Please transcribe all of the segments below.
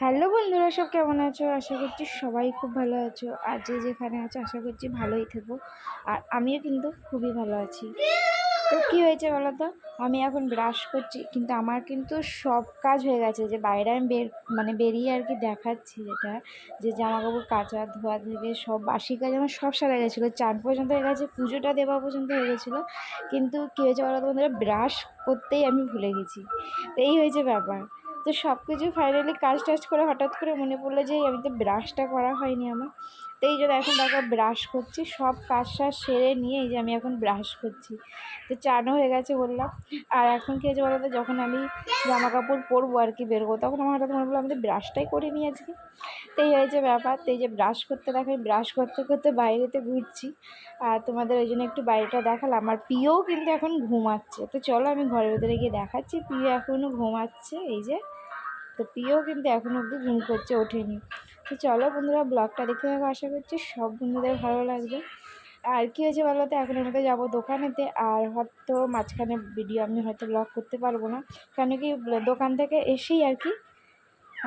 Hello বন্ধুরা, সব কেমন আছো? আশা করছি সবাই খুব ভালো আছো। আর যে যেখানে আছো, আশা করছি ভালোই থেকো। আর আমিও কিন্তু খুবই ভালো আছি। তো কী হয়েছে বলো তো? আমি এখন ব্রাশ করছি, কিন্তু আমার কিন্তু সব কাজ হয়ে গেছে। যে বাইরে আমি বের মানে বেরিয়ে আর কি দেখাচ্ছি যেটা। যে জামা কাপড় কাচা, ধোয়া থেকে সব বাসি কাজ আমার সব সারা গেছিল। চান পর্যন্ত হয়ে গেছে, পুজোটা দেওয়া পর্যন্ত হয়ে গেছিল। কিন্তু কী হয়েছে বলো তো বন্ধুরা? ব্রাশ করতেই আমি ভুলে গেছি। তো এই হয়েছে ব্যাপার। তো সব কিছু ফাইনালি কাজ টাজ করে হঠাৎ করে মনে পড়ল যে আমি তো ব্রাশটা করা হয়নি আমার। তো এই জন্য এখন দেখো ব্রাশ করছি, সব কাজ টাজ সেরে নিয়ে এই যে আমি এখন ব্রাশ করছি। তো চানও হয়ে গেছে বললাম। আর এখন কী হয়েছে বলতো, যখন আমি জামা কাপড় পরবো আর কি বেরোবো তখন আমার হঠাৎ মনে পড়ল আমি তো ব্রাশটাই করে নিই আজকে। তো এই হয়েছে ব্যাপার। তো এই যে ব্রাশ করতে দেখো ব্রাশ করতে করতে বাইরেতে ঘুরছি। আর তোমাদের ওই জন্য একটু বাইরেটা দেখালাম। আর পিও কিন্তু এখন ঘুমাচ্ছে। তো চলো আমি ঘরের ভেতরে গিয়ে দেখাচ্ছি, পিও এখনও ঘুমাচ্ছে। এই যে, তো পিও কিন্তু এখনও অবধি ঘুম করছে, ওঠেনি। তো চলো বন্ধুরা, ব্লগটা দেখতে থাকো, আশা করছি সব বন্ধুদের ভালো লাগবে। আর কী হয়েছে বলো তো, এখন তো যাব দোকানেতে, আর হয়তো মাঝখানে ভিডিও আমি হয়তো ব্লগ করতে পারব না। কেন কি, দোকান থেকে এসেই আর কি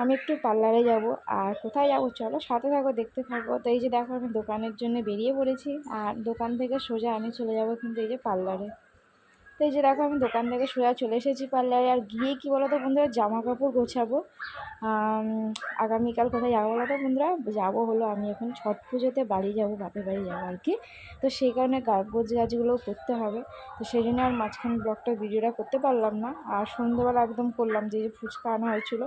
আমি একটু পার্লারে যাব। আর কোথায় যাব চলো, সাথে থাকো, দেখতে থাকো। তো এই যে দেখো, আমি দোকানের জন্য বেরিয়ে পড়েছি। আর দোকান থেকে সোজা আমি চলে যাব কিন্তু এই যে পার্লারে এই যে দেখো আমি দোকান থেকে সোজা চলে এসেছি পার্লারে। আর গিয়ে কী বলো তো বন্ধুরা জামা কাপড় গোছাবো আগামীকাল কোথায় যাব বলো তো বন্ধুরা? যাব হলো আমি এখন ছট পুজোতে বাড়ি যাব, বাপের বাড়ি যাব আর কি। তো সেই কারণে গোছ গাছগুলোও করতে হবে। তো সেই জন্য আর মাঝখানে ব্লগটা ভিডিওটা করতে পারলাম না। আর সন্ধ্যেবেলা একদম করলাম যে যে ফুচকা আনা হয়েছিলো।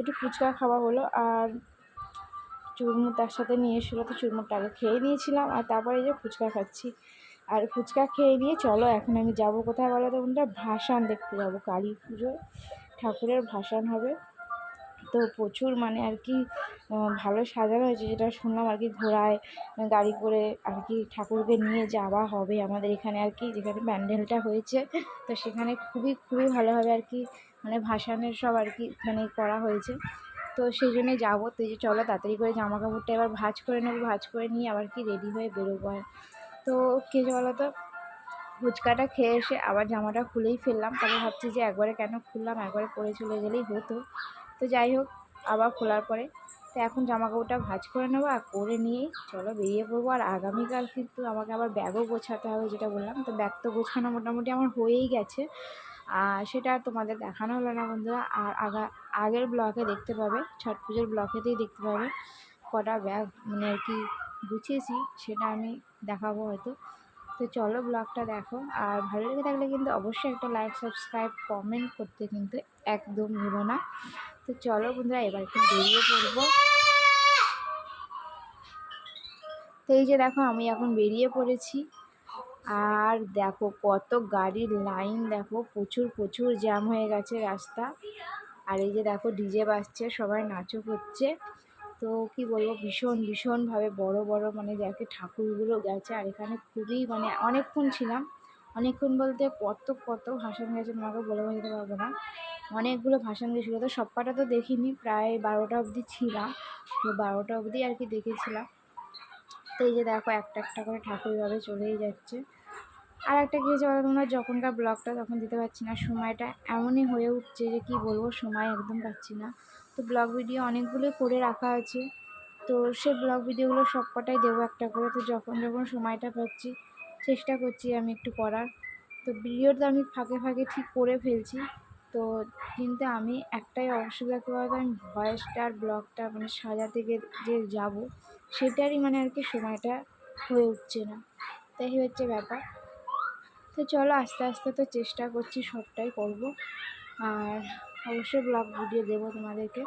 একটু ফুচকা খাওয়া হলো। আর চুরমুর তার সাথে নিয়ে এসেছিল, তো চুরমুরটা আগে খেয়ে নিয়েছিলাম। আর তারপরে যে ফুচকা খাচ্ছি। আর ফুচকা খেয়ে নিয়ে চলো, এখন আমি যাব কোথায় বলো তো বন্ধুরা? ভাসান দেখতে যাব, কালী পুজোয়। ঠাকুরের ভাসান হবে। তো প্রচুর মানে আর কি ভালো সাজানো হয়েছে, যেটা শুনলাম আর কি ঘোড়ায় গাড়ি করে আর কি ঠাকুরকে নিয়ে যাওয়া হবে আমাদের এখানে আর কি, যেখানে প্যান্ডেলটা হয়েছে। তো সেখানে খুবই খুবই ভালোভাবে আর কি মানে ভাসানের সব আর কি মানে করা হয়েছে। তো সেই জন্যে যাব। তো যে চলো, তাড়াতাড়ি করে জামা কাপড়টা এবার ভাজ করে নেব, ভাজ করে নিয়ে আবার কি রেডি হয়ে বেরোবো। আর তো কে বলো তো ফুচকাটা খেয়ে এসে আবার জামাটা খুলেই ফেললাম। তাহলে ভাবছি যে একবারে কেন খুললাম? একবারে পরে চলে গেলেই হতো। তো যাই হোক, আবার খোলার পরে। তো এখন জামা কাপড়টা ভাজ করে নেব আর করে নিয়েই চলো বেরিয়ে পড়ব। আর আগামীকাল কিন্তু আমাকে আবার ব্যাগও গোছাতে হবে যেটা বললাম। তো ব্যাগ তো গোছানো মোটামুটি আমার হয়েই গেছে। আর সেটা আর তোমাদের দেখানো হলো না বন্ধুরা। আর আগা, আগের ব্লকে দেখতে পাবে, ছট পুজোর ব্লকেতেই দেখতে পাবে কটা ব্যাগ মানে আর কি গুছিয়েছি, সেটা আমি দেখাবো হয়তো। তো চলো ব্লগটা দেখো। আর ভালো লেগে থাকলে কিন্তু অবশ্যই একটা লাইক সাবস্ক্রাইব কমেন্ট করতে কিন্তু একদম ভুলো না। তো চলো বন্ধুরা, এবার একটু বেরিয়ে পড়ব। তো এই যে দেখো, আমি এখন বেরিয়ে পড়েছি। আর দেখো, কত গাড়ির লাইন দেখো, প্রচুর প্রচুর জ্যাম হয়ে গেছে রাস্তা। আর এই যে দেখো ডিজে বাজছে, সবাই নাচও করছে। তো কি বলব, ভীষণ, ভীষণভাবে বড় বড় মানে দেখে ঠাকুরগুলো গেছে, আর এখানে খুবই মানে অনেকক্ষণ ছিলাম। অনেকক্ষণ বলতে কত কত ভাষণ গেছে তোমাকে বলে বোঝাতে পারব না। অনেকগুলো ভাষণ গেছিল, তো সব কটা তো দেখিনি, প্রায় বারোটা অবধি ছিলাম। তো বারোটা অবধি আর কি দেখেছিলাম। তো এই যে দেখো, একটা একটা করে ঠাকুর এভাবে চলেই যাচ্ছে। আর একটা কী হয়েছে তোমরা, যখনকার ব্লগটা তখন দিতে পারছি না, সময়টা এমনই হয়ে উঠছে যে কি বলব, সময় একদম পাচ্ছি না। তো ব্লগ ভিডিও অনেকগুলোই করে রাখা আছে। তো সেই ব্লগ ভিডিওগুলো সব কটাই দেবো একটা করে। তো যখন যখন সময়টা পাচ্ছি, চেষ্টা করছি আমি একটু করার। তো ভিডিওটা আমি ফাঁকে ফাঁকে ঠিক করে ফেলছি। তো কিন্তু আমি একটাই অসুবিধা কী আমি ভয়েসটা আর ব্লগটা মানে সাজাতে যে যাব, সেটারই মানে আর কি সময়টা হয়ে উঠছে না। তাই হচ্ছে ব্যাপার। তো চলো আস্তে আস্তে তো চেষ্টা করছি সবটাই করব। আর অবশ্যই ব্লগ ভিডিও দেবো তোমাদেরকে।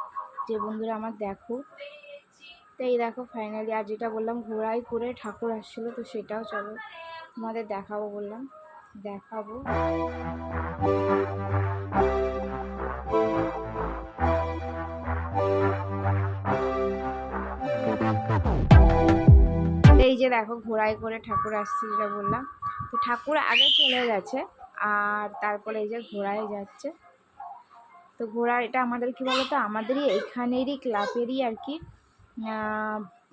যে বন্ধুরা আমার দেখো। তো এই দেখো ফাইনালি আর যেটা বললাম ঘোড়াই করে ঠাকুর আসছিল, তো সেটাও চলো তোমাদের দেখাবো বললাম। দেখাবো। এই যে দেখো, ঘোড়ায় করে ঠাকুর আসছে যেটা বললাম। তো ঠাকুর আগে চলে গেছে, আর তারপরে এই যে ঘোড়ায় যাচ্ছে। তো ঘোড়া এটা আমাদের কি বলতো, আমাদেরই এখানেরই ক্লাবেরই আর কি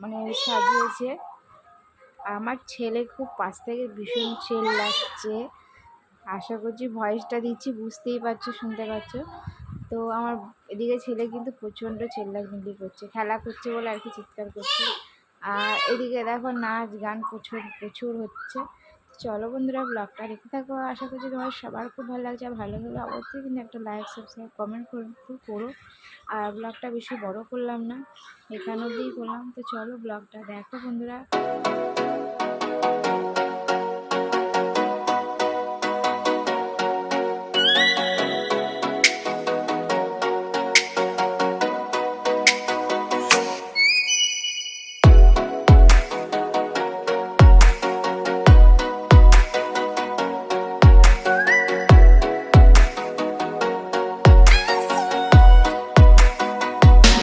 মানে সাজিয়েছে। আমার ছেলে খুব পাশ থেকে ভীষণ লাগছে। আশা করছি ভয়েসটা দিচ্ছি, বুঝতেই পারছ, শুনতে পাচ্ছ তো আমার এদিকে ছেলে কিন্তু প্রচণ্ড চেল্লামিল্লি করছে, খেলা করছে বলে আর কি চিৎকার করছে। আর এদিকে দেখো নাচ গান প্রচুর প্রচুর হচ্ছে। চলো বন্ধুরা ব্লগটা দেখতে থাকো। আশা করছি তোমার সবার খুব ভালো লাগছে। আর ভালো লাগলে অবশ্যই কিন্তু একটা লাইক সাবস্ক্রাইব কমেন্ট করতে করো। আর ব্লগটা বেশি বড় করলাম না, এখান অবধিই করলাম। তো চলো ব্লগটা দেখো বন্ধুরা।